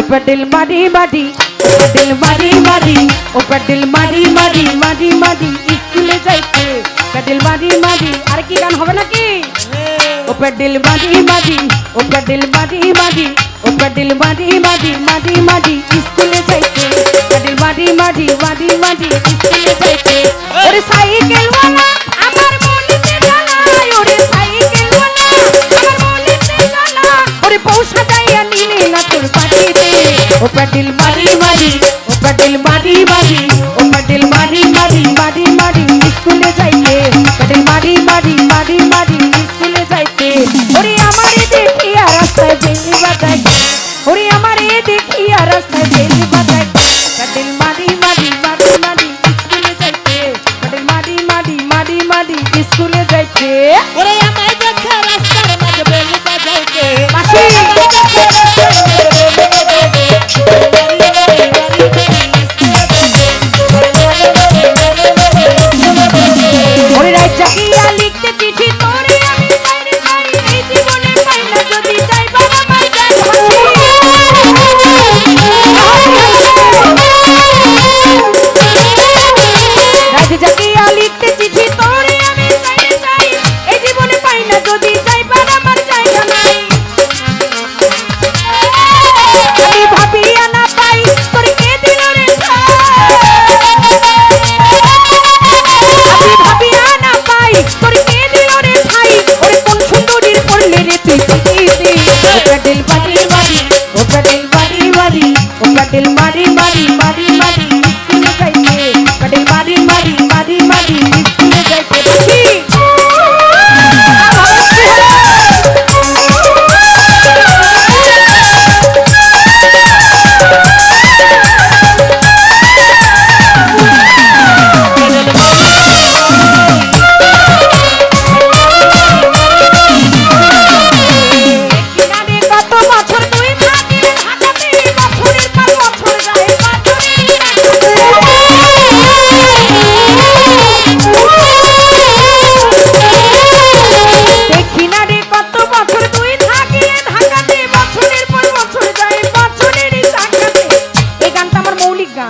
ऊपर दिल मारी मारी ऊपर दिल मारी मारी ऊपर दिल मारी मारी मारी मारी স্কুলে যাইতে ऊपर दिल मारी मारी আর কি গান হবে নাকি ऊपर दिल मारी मारी ऊपर दिल मारी मारी ऊपर दिल मारी मारी मारी मारी স্কুলে যাইতে ऊपर दिल मारी मारी मारी मारी স্কুলে যাইতে ওরে সাইকেল ওয়ালা আমার মনেতে পাটিল মারি মারি ও পাটিল মারি মারি ও পাটিল মারি মারি মারি মারি স্কুলে যাই।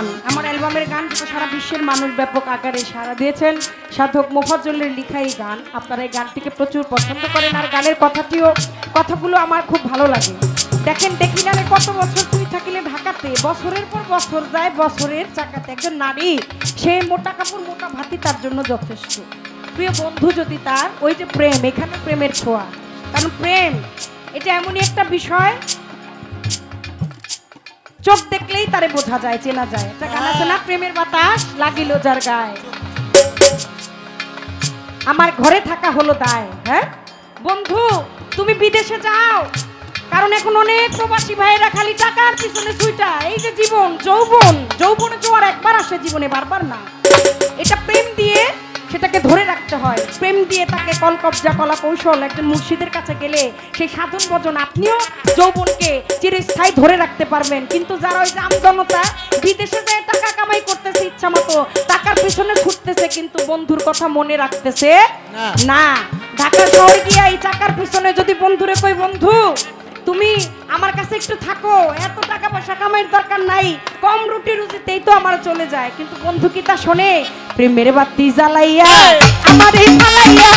গান। আমার অ্যালবামের গান সারা বিশ্বের মানুষ ব্যাপক আকারে সাড়া দিয়েছেন। সাধক মোফাজ্জলের লেখা এই গান। আপনারা এই গানটিকে প্রচুর পছন্দ করেন। আর গানের কথাটিও, কথাগুলো আমার খুব ভালো লাগে। দেখেন দেখি না কত বছর তুই থাকিলে ঢাকাতে? বছরের পর বছর যায়, বছরের চাকাতে। একজন নারী, সে মোটা কাপড়, মোটা ভাতি, তার জন্য যথেষ্ট। প্রিয় বন্ধু, যদি তার, ওই যে প্রেম, এখানে প্রেমের ছোঁয়া। কারণ প্রেম, এটা এমনই একটা বিষয় চোখ দেখলেই তারে বোঝা যায়, চেনা যায়। একটা গান আছে না, প্রেমের বাতাস লাগিল যার গায়ে। আমার ঘরে থাকা হলো দায় হ্যাঁ? বন্ধু, তুমি বিদেশে যাও, কারণ এখন অনেক প্রবাসী ভাইয়েরা খালি টাকার পিছনে ছুইটা এই যে জীবন, যৌবন, যৌবনে জোয়ার একবার আসে জীবনে বারবার না। এটা প্রেম দিয়ে সেটাকে ধরে হয়। প্রেম দিয়ে তাকে কলকবজা কলা কৌশল একজন মুর্শিদের কাছে গেলে সেই সাধন ভজন আপনিও যৌবনকে চিরস্থায়ী ধরে রাখতে পারবেন। কিন্তু যারা ওই যে আমজনতা বিদেশে যায় টাকা কামাই করতেছে ইচ্ছা মতো টাকার পিছনে ছুটতেছে কিন্তু বন্ধুর কথা মনে রাখতেছে না। না। ঢাকা শহরে গিয়া এই টাকার পিছনে যদি বন্ধুরে কই বন্ধু তুমি আমার কাছে একটু থাকো। এত টাকা পয়সা কামাইয়ের দরকার নাই। কম রুটি রুজিতেই তো আমার চলে যায়। কিন্তু বন্ধু কি তা শোনে? প্রেমের বাতি জ্বালাইয়া আমার এই জ্বালাইয়া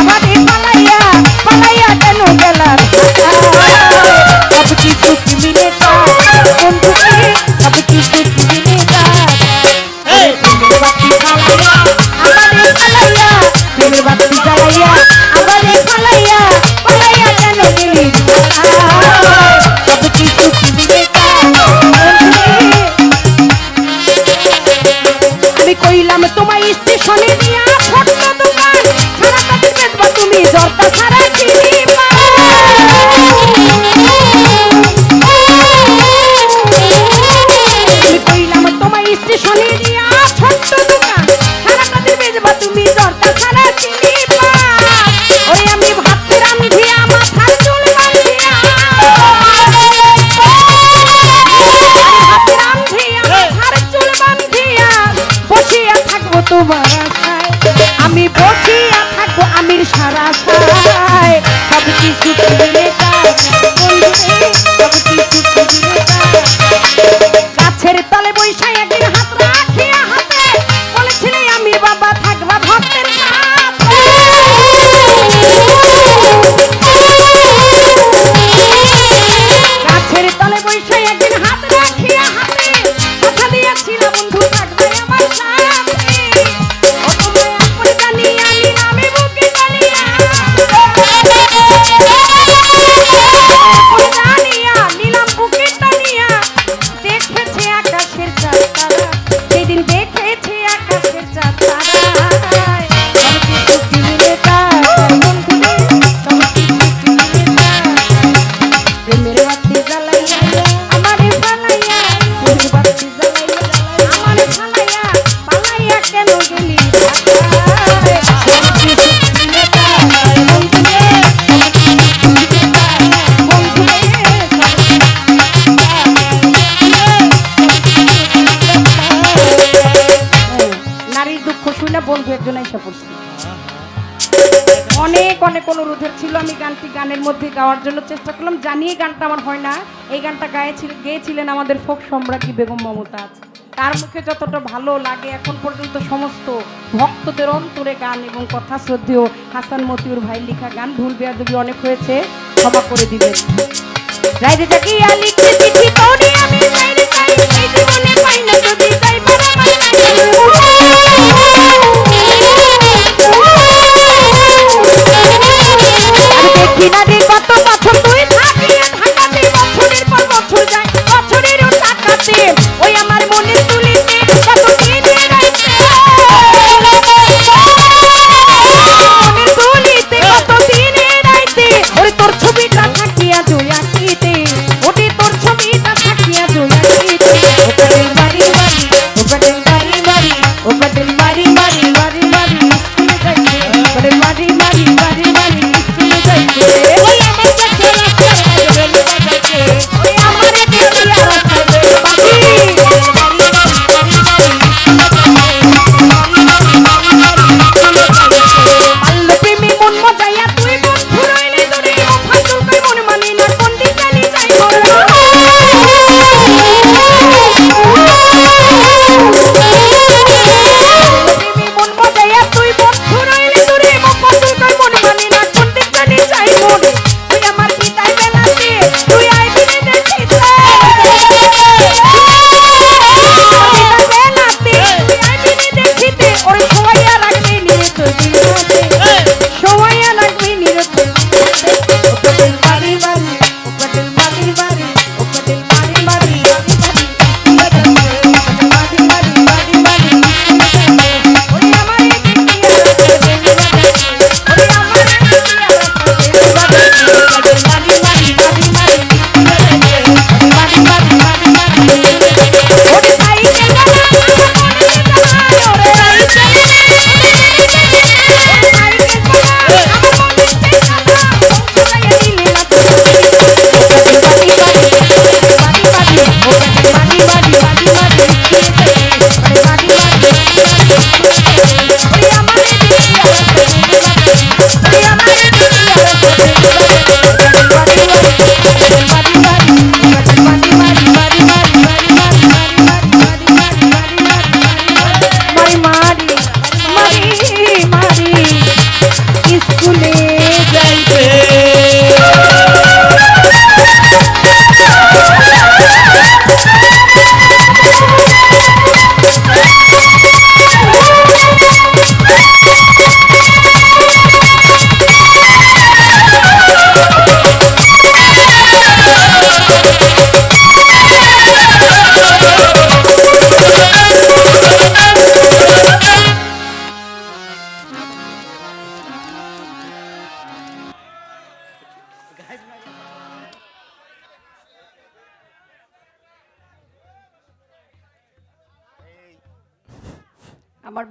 আমার এই ফালাইয়া ফালাইয়া কেন গেলার সব কিছু তুমি নেতা সব কিছু তুমি নেতা ছিল, আমি গানটি গানের মধ্যে গাওয়ার জন্য চেষ্টা করলাম। জানিয়ে গানটা আমার হয় না। এই গানটা গায়েছিল গেয়েছিলেন আমাদের ফোক সম্রাজ্ঞী বেগম মমতাজ তার মুখে যতটা ভালো লাগে এখন পর্যন্ত সমস্ত ভক্তদের অন্তরে গান এবং কথা শ্রদ্ধেয় হাসান মতিউর ভাই লেখা গান ভুল বেয়াদবি অনেক হয়েছে, ক্ষমা করে দিবেন। দেখি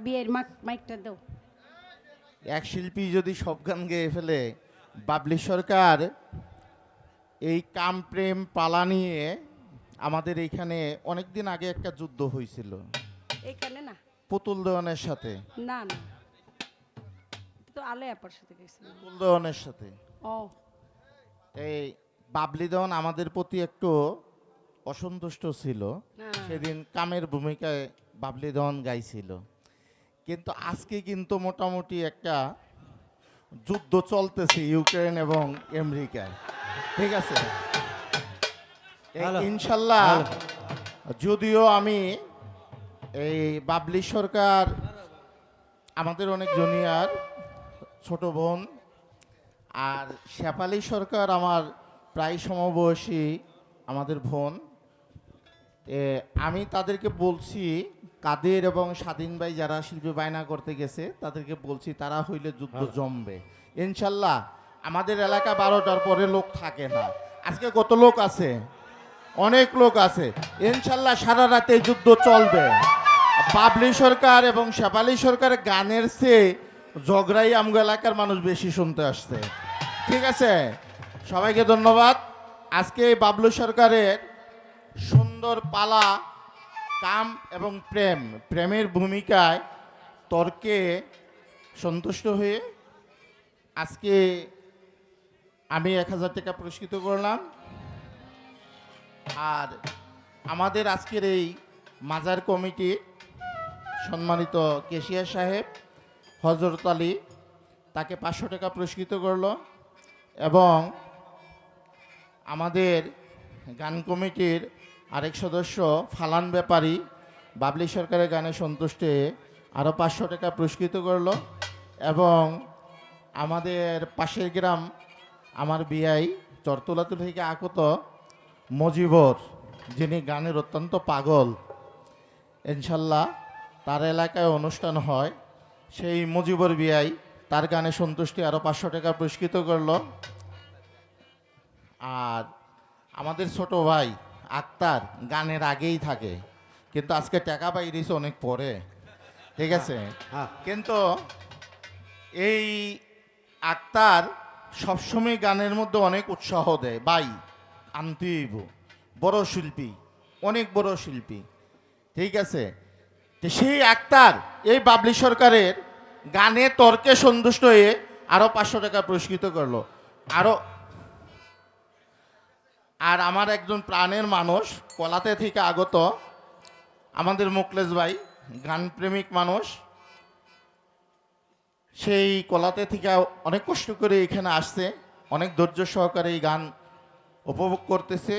বিয়ের মাইকটা দাও। এক শিল্পী যদি সব গান গেয়ে ফেলে বাবলি সরকার এই কাম প্রেম পালা নিয়ে আমাদের এইখানে অনেক দিন আগে একটা যুদ্ধ হয়েছিল। এইখানে না? পুতুল দেওয়ানের সাথে। না না। তো আলে আপার সাথে গেছিলাম পুতুল দেওয়ানের সাথে। ও। এই বাবলি দেওয়ান আমাদের প্রতি একটু অসন্তুষ্ট ছিল। হ্যাঁ। সেদিন কামের ভূমিকায় বাবলি দেওয়ান গাইছিল। কিন্তু আজকে কিন্তু মোটামুটি একটা যুদ্ধ চলতেছে ইউক্রেন এবং আমেরিকায়। ঠিক আছে? ইনশাল্লাহ যদিও আমি এই বাবলি সরকার আমাদের অনেক জুনিয়ার ছোট বোন আর শেফালি সরকার আমার প্রায় সমবয়সী আমাদের বোন আমি তাদেরকে বলছি কাদের এবং স্বাধীন ভাই যারা শিল্পী বায়না করতে গেছে তাদেরকে বলছি তারা হইলে যুদ্ধ জমবে। ইনশাল্লাহ আমাদের এলাকা বারোটার পরে লোক থাকে না। আজকে কত লোক আছে? অনেক লোক আছে। ইনশাল্লাহ সারা রাতে যুদ্ধ চলবে। বাবলি সরকার এবং শেফালি সরকারের গানের চেয়ে ঝগড়াই আমগো এলাকার মানুষ বেশি শুনতে আসছে। ঠিক আছে? সবাইকে ধন্যবাদ। আজকে এই বাবলু সরকারের সুন্দর পালা কাম এবং প্রেম। প্রেমের ভূমিকায় তর্কে সন্তুষ্ট হয়ে আজকে আমি এক হাজার টাকা পুরস্কৃত করলাম। আর আমাদের আজকের এই মাজার কমিটি সম্মানিত কেশিয়া সাহেব, হজরত আলী, তাকে পাঁচশো টাকা পুরস্কৃত করল এবং আমাদের গান কমিটির আরেক সদস্য, ফালান ব্যাপারী, বাবলি সরকারের গানে সন্তুষ্ট হয়ে আরও পাঁচশো টাকা পুরস্কৃত করল এবং আমাদের পাশের গ্রাম, আমার বিয়াই চরতলাতে থেকে আগত মজিবর, যিনি গানের অত্যন্ত পাগল। ইনশাল্লাহ তার এলাকায় অনুষ্ঠান হয়। সেই মজিবর বিয়াই তার গানে সন্তুষ্টি আরও পাঁচশো টাকা পুরস্কৃত করল। আর আমাদের ছোট ভাই আক্তার গানের আগেই থাকে। কিন্তু আজকে টাকা পাইরিছে অনেক পরে। ঠিক আছে? কিন্তু এই আক্তার সবসময় গানের মধ্যে অনেক উৎসাহ দেয়। বাই আনতেইব বড় শিল্পী অনেক বড় শিল্পী। ঠিক আছে? তো সেই আক্তার এই বাবলি সরকারের গানে তর্কে সন্তুষ্ট হয়ে আরও পাঁচশো টাকা পুরস্কৃত করল। আরও আর আমার একজন প্রাণের মানুষ, কলাতে থেকে আগত আমাদের মুকলেশ ভাই, গানপ্রেমিক মানুষ, সেই কলাতে থেকে অনেক কষ্ট করে এখানে আসছে, অনেক ধৈর্য সহকারে এই গান উপভোগ করতেছে।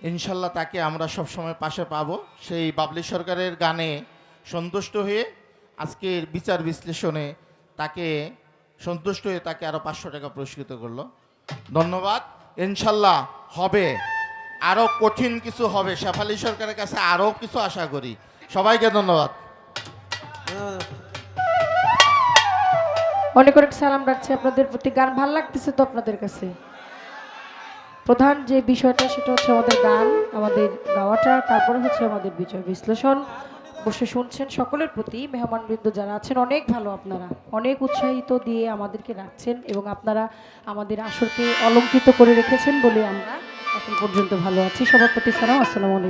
ইনশাল্লাহ তাকে আমরা সবসময় পাশে পাবো। সেই বাবলি সরকারের গানে সন্তুষ্ট হয়ে আজকের বিচার বিশ্লেষণে তাকে সন্তুষ্ট হয়ে তাকে আরও পাঁচশো টাকা পুরস্কৃত করল। ধন্যবাদ। ইনশাল্লাহ হবে। আরও কঠিন কিছু হবে। শেফালি সরকারের কাছে আরও কিছু আশা করি। সবাইকে ধন্যবাদ। অনেক অনেক সালাম রাখছি। আপনাদের প্রতি গান ভালো লাগতেছে তো আপনাদের কাছে? প্রধান যে বিষয়টা, সেটা হচ্ছে আমাদের গান, আমাদের গাওয়াটা, তারপরে হচ্ছে আমাদের বিচার বিশ্লেষণ। বসে শুনছেন সকলের প্রতি মেহমানবৃন্দ যারা আছেন, অনেক ভালো আপনারা। অনেক উৎসাহিত দিয়ে আমাদেরকে রাখছেন এবং আপনারা আমাদের আসরকে অলঙ্কৃত করে রেখেছেন বলে আমরা এখন পর্যন্ত ভালো আছি। সবার প্রতি সালাম, আসসালামু আলাইকুম।